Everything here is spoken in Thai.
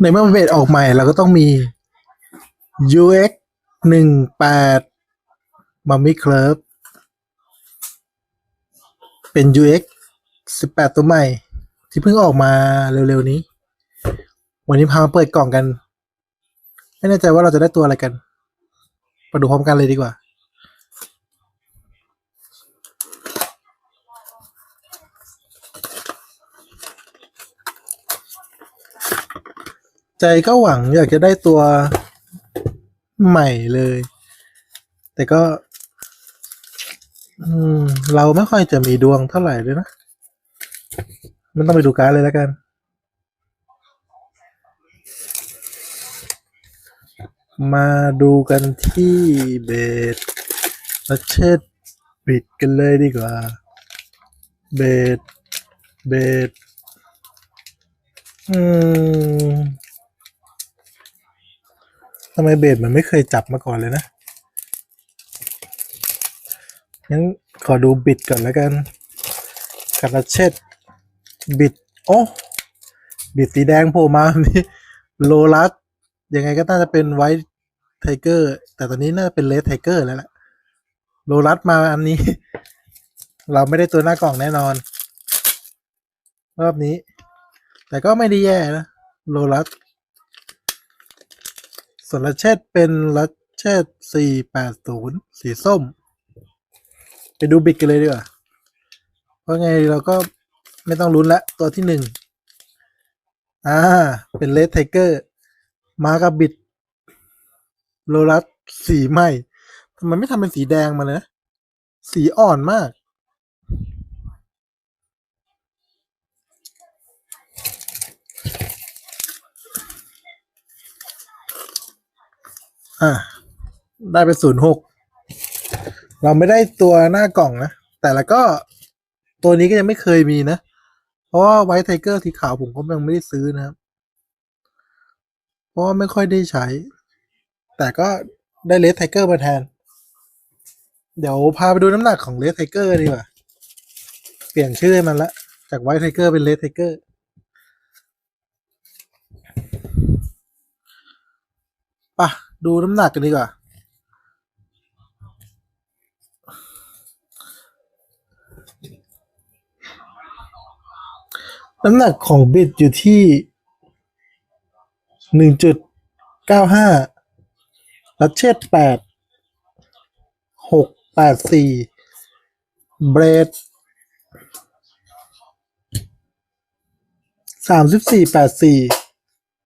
ในเมื่อเบสออกใหม่เราก็ต้องมี UX หนึ่งแปดมัมมี่เคลิฟเป็น UX สิบแปดตัวใหม่ ที่เพิ่งออกมาเร็วๆนี้ วันนี้พามาเปิดกล่องกัน ไม่แน่ใจว่าเราจะได้ตัวอะไรกันมาดูพร้อมกันเลยดีกว่า ใจก็หวังอยากจะได้ตัวใหม่เลย แต่ก็ อืม เราไม่ค่อยจะมีดวงเท่าไหร่เลยนะ มันต้องไปดูการดเลยแล้วกัน มาดูกันที่เบสและเช็ดบิดกันเลยดีกว่า เบสเบสอืม ทำไมเบสมันไม่เคยจับมาก่อนเลยนะ งั้นขอดูบิดก่อนแล้วกันคาราเชตบิด โอ้บิดสีแดงโผล่มาแบบนี้โลลัสยังไงก็น่าจะเป็นไวท์ไทเกอร์ แต่ตอนนี้น่าจะเป็นเลดไทเกอร์แล้วแหละโลลัสมาอันนี้ เราไม่ได้ตัวหน้ากล่องแน่นอน รอบนี้ แต่ก็ไม่ได้แย่นะ โลลัส ส่วนลัชเชตเป็นลัชเชตสี่แปดศูนย์สีส้ม ไปดูบิดกันเลยดีกว่า เพราะไงเราก็ไม่ต้องลุ้นละตัวที่หนึ่งอ่า เป็นเลดไทเกอร์ มากับบิด โลลัสสีไหมทำไมไม่ทำเป็นสีแดงมาเลยนะ สีอ่อนมาก อ่าได้ไปศูนย์หกเราไม่ได้ตัวหน้ากล่องนะ แต่ละก็ตัวนี้ก็ยังไม่เคยมีนะ เพราะว่าไวท์ไทเกอร์สีขาวผมก็ยังไม่ได้ซื้อนะครับ เพราะว่าไม่ค่อยได้ใช้ แต่ก็ได้เลสไทเกอร์มาแทน เดี๋ยวพาไปดูน้ำหนักของเลสไทเกอร์ดีกว่า เปลี่ยนชื่อมันละ จากไวท์ไทเกอร์เป็นเลสไทเกอร์ ปะ ดูน้ำหนักกันดีกว่า น้ำหนักของบิดอยู่ที่หนึ่งจุดเก้าห้าลัชเชตแปดหกแปดสี่เบรดสามสิบสี่แปดสี่